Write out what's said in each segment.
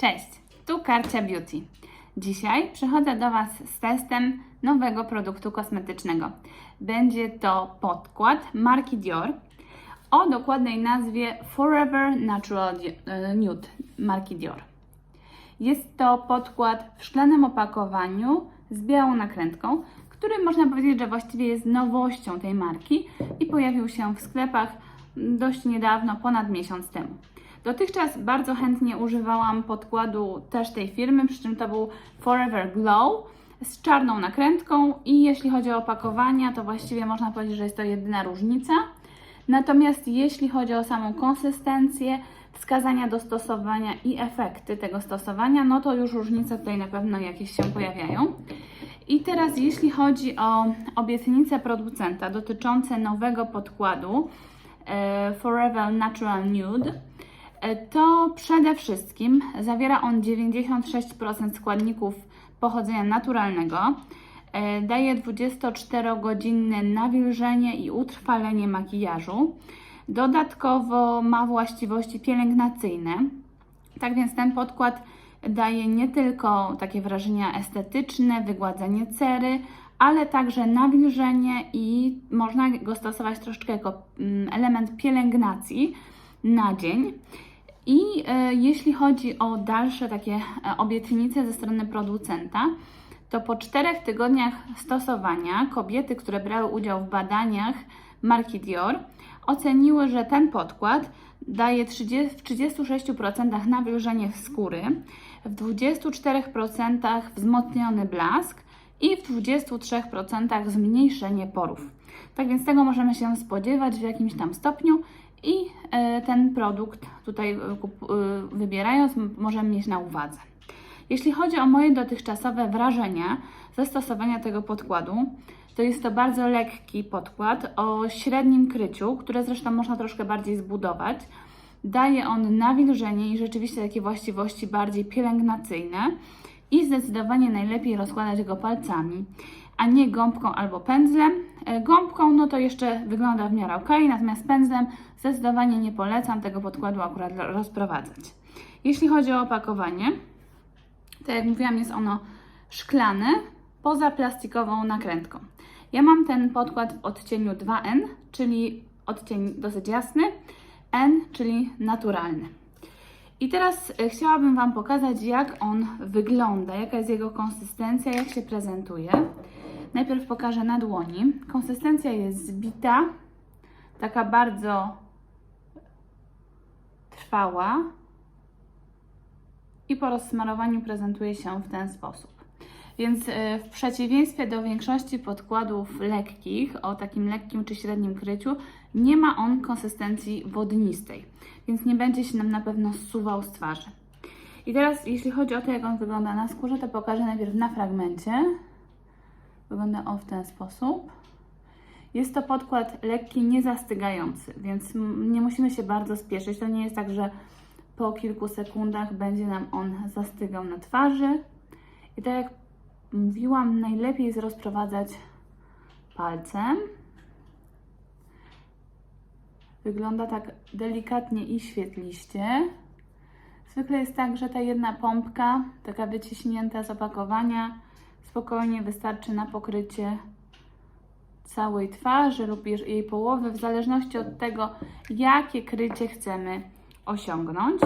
Cześć, tu Karcia Beauty. Dzisiaj przychodzę do Was z testem nowego produktu kosmetycznego. Będzie to podkład marki Dior o dokładnej nazwie Forever Natural e, Nude marki Dior. Jest to podkład w szklanym opakowaniu z białą nakrętką, który można powiedzieć, że właściwie jest nowością tej marki i pojawił się w sklepach dość niedawno, ponad miesiąc temu. Dotychczas bardzo chętnie używałam podkładu też tej firmy, przy czym to był Forever Glow z czarną nakrętką i jeśli chodzi o opakowania, to właściwie można powiedzieć, że jest to jedyna różnica. Natomiast jeśli chodzi o samą konsystencję, wskazania do stosowania i efekty tego stosowania, no to już różnice tutaj na pewno jakieś się pojawiają. I teraz jeśli chodzi o obietnice producenta dotyczące nowego podkładu e, Forever Natural Nude, to przede wszystkim zawiera on 96% składników pochodzenia naturalnego. E, Daje 24-godzinne nawilżenie i utrwalenie makijażu. Dodatkowo ma właściwości pielęgnacyjne. Tak więc ten podkład daje nie tylko takie wrażenia estetyczne, wygładzenie cery, ale także nawilżenie i można go stosować troszeczkę jako mm, element pielęgnacji na dzień. I e, jeśli chodzi o dalsze takie e, obietnice ze strony producenta, to po czterech tygodniach stosowania kobiety, które brały udział w badaniach marki Dior, oceniły, że ten podkład daje 30, w 36% nawilżenie skóry, w 24% wzmocniony blask i w 23% zmniejszenie porów. Tak więc tego możemy się spodziewać w jakimś tam stopniu i e, ten produkt tutaj e, e, wybierając możemy mieć na uwadze. Jeśli chodzi o moje dotychczasowe wrażenia ze stosowania tego podkładu, to jest to bardzo lekki podkład o średnim kryciu, które zresztą można troszkę bardziej zbudować. Daje on nawilżenie i rzeczywiście takie właściwości bardziej pielęgnacyjne i zdecydowanie najlepiej rozkładać go palcami, a nie gąbką albo pędzlem. E, Gąbką no to jeszcze wygląda w miarę ok, natomiast pędzlem zdecydowanie nie polecam tego podkładu akurat rozprowadzać. Jeśli chodzi o opakowanie, tak jak mówiłam, jest ono szklane poza plastikową nakrętką. Ja mam ten podkład w odcieniu 2N, czyli odcień dosyć jasny, N, czyli naturalny. I teraz e, chciałabym Wam pokazać, jak on wygląda, jaka jest jego konsystencja, jak się prezentuje. Najpierw pokażę na dłoni. Konsystencja jest zbita, taka bardzo trwała i po rozsmarowaniu prezentuje się w ten sposób. Więc e, w przeciwieństwie do większości podkładów lekkich o takim lekkim czy średnim kryciu, nie ma on konsystencji wodnistej, więc nie będzie się nam na pewno zsuwał z twarzy. I teraz, jeśli chodzi o to, jak on wygląda na skórze, to pokażę najpierw na fragmencie. Wygląda on w ten sposób. Jest to podkład lekki, niezastygający, więc nie musimy się bardzo spieszyć. To nie jest tak, że po kilku sekundach będzie nam on zastygał na twarzy. I tak jak mówiłam, najlepiej jest rozprowadzać palcem. Wygląda tak delikatnie i świetliście. Zwykle jest tak, że ta jedna pompka, taka wyciśnięta z opakowania, spokojnie wystarczy na pokrycie całej twarzy lub jej- połowy, w zależności od tego, jakie krycie chcemy osiągnąć.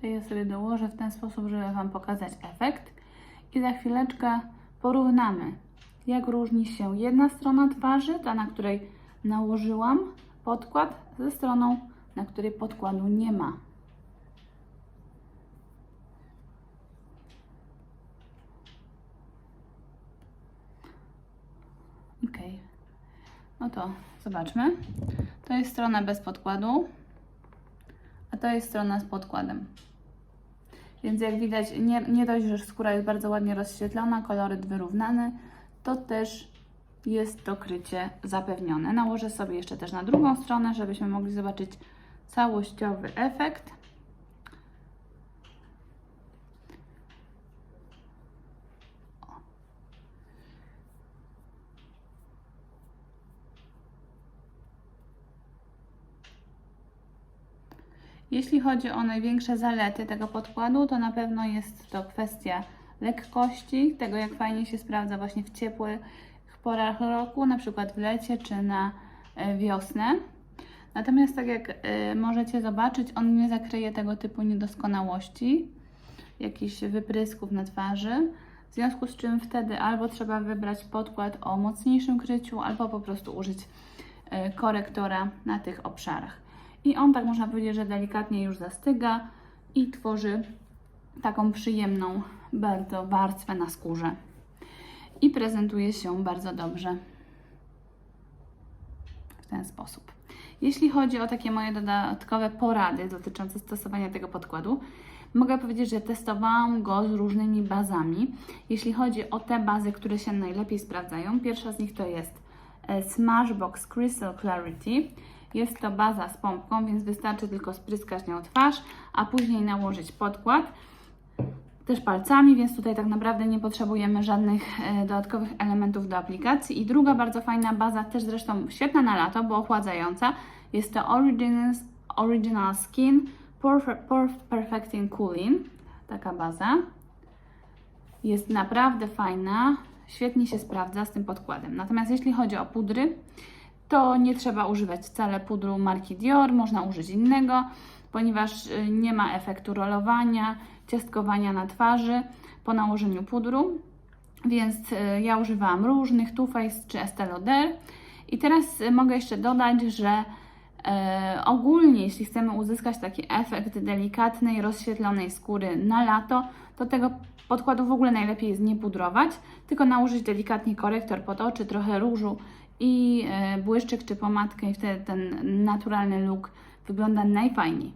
To ja sobie dołożę w ten sposób, żeby Wam pokazać efekt. I za chwileczkę porównamy, jak różni się jedna strona twarzy, ta na której nałożyłam podkład, ze stroną, na której podkładu nie ma. Ok. No to zobaczmy. To jest strona bez podkładu, to jest strona z podkładem. Więc jak widać, nie, nie dość, że skóra jest bardzo ładnie rozświetlona, koloryt wyrównany, to też jest to krycie zapewnione. Nałożę sobie jeszcze też na drugą stronę, żebyśmy mogli zobaczyć całościowy efekt. Jeśli chodzi o największe zalety tego podkładu, to na pewno jest to kwestia lekkości, tego jak fajnie się sprawdza właśnie w ciepłych porach roku, na przykład w lecie czy na e, wiosnę. Natomiast tak jak e, możecie zobaczyć, on nie zakryje tego typu niedoskonałości, jakichś wyprysków na twarzy. W związku z czym wtedy albo trzeba wybrać podkład o mocniejszym kryciu, albo po prostu użyć e, korektora na tych obszarach. I on tak można powiedzieć, że delikatnie już zastyga i tworzy taką przyjemną bardzo warstwę na skórze. I prezentuje się bardzo dobrze w ten sposób. Jeśli chodzi o takie moje dodatkowe porady dotyczące stosowania tego podkładu, mogę powiedzieć, że testowałam go z różnymi bazami. Jeśli chodzi o te bazy, które się najlepiej sprawdzają, pierwsza z nich to jest e, Smashbox Crystal Clarity. Jest to baza z pompką, więc wystarczy tylko spryskać nią twarz, a później nałożyć podkład też palcami, więc tutaj tak naprawdę nie potrzebujemy żadnych e, dodatkowych elementów do aplikacji. I druga bardzo fajna baza, też zresztą świetna na lato, bo ochładzająca, jest to Original, Original Skin Perfecting Cooling. Taka baza. Jest naprawdę fajna, świetnie się sprawdza z tym podkładem. Natomiast jeśli chodzi o pudry, to nie trzeba używać wcale pudru marki Dior, można użyć innego, ponieważ y, nie ma efektu rolowania, ciastkowania na twarzy po nałożeniu pudru. Więc y, ja używałam różnych Too Faced czy Estée Lauder. I teraz y, mogę jeszcze dodać, że ogólnie, jeśli chcemy uzyskać taki efekt delikatnej, rozświetlonej skóry na lato, to tego podkładu w ogóle najlepiej jest nie pudrować, tylko nałożyć delikatnie korektor pod oczy, trochę różu i e, błyszczyk czy pomadkę i wtedy ten naturalny look wygląda najfajniej.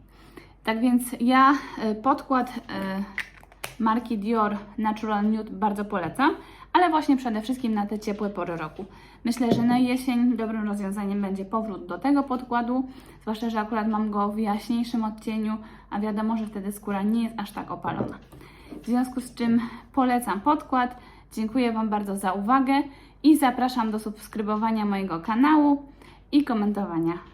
Tak więc ja e, podkład e, marki Dior Natural Nude bardzo polecam, ale właśnie przede wszystkim na te ciepłe pory roku. Myślę, że na jesień dobrym rozwiązaniem będzie powrót do tego podkładu, zwłaszcza, że akurat mam go w jaśniejszym odcieniu, a wiadomo, że wtedy skóra nie jest aż tak opalona. W związku z czym polecam podkład. Dziękuję Wam bardzo za uwagę i zapraszam do subskrybowania mojego kanału i komentowania